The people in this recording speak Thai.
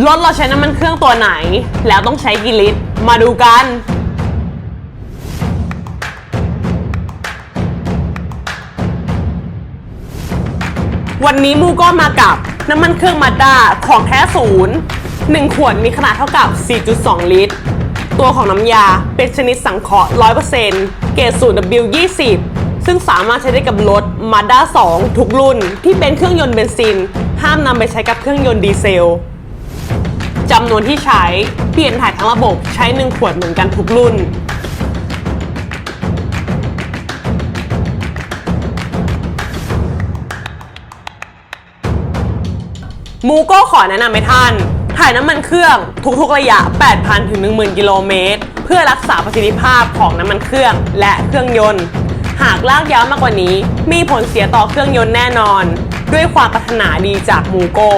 รถเราใช้น้ำมันเครื่องตัวไหน แล้วต้องใช้กี่ลิตร มาดูกัน วันนี้มูก็มากับน้ำมันเครื่องมาด้าของแท้ศูนย์1ขวดมีขนาดเท่ากับ 4.2 ลิตร ตัวของน้ำยาเป็นชนิดสังเคราะห์ 100%เกรดสูตร W20 ซึ่งสามารถใช้ได้กับรถ Mazda 2 ทุกรุ่นที่เป็นเครื่องยนต์เบนซิน ห้ามนำไปใช้กับเครื่องยนต์ดีเซล จำนวนที่ใช้ เปลี่ยนถ่ายทั้งระบบใช้ 1 ขวดเหมือนกันทุกรุ่น มูก็ขอแนะนำให้ท่าน ถ่ายน้ำมันเครื่องทุกๆระยะ 8,000 ถึง 10,000 กิโลเมตร เพื่อรักษาประสิทธิภาพของน้ำมันเครื่องและเครื่องยนต์ หากลากยาวมากกว่านี้ มีผลเสียต่อเครื่องยนต์แน่นอน ด้วยความปรารถนาดีจากมูโก้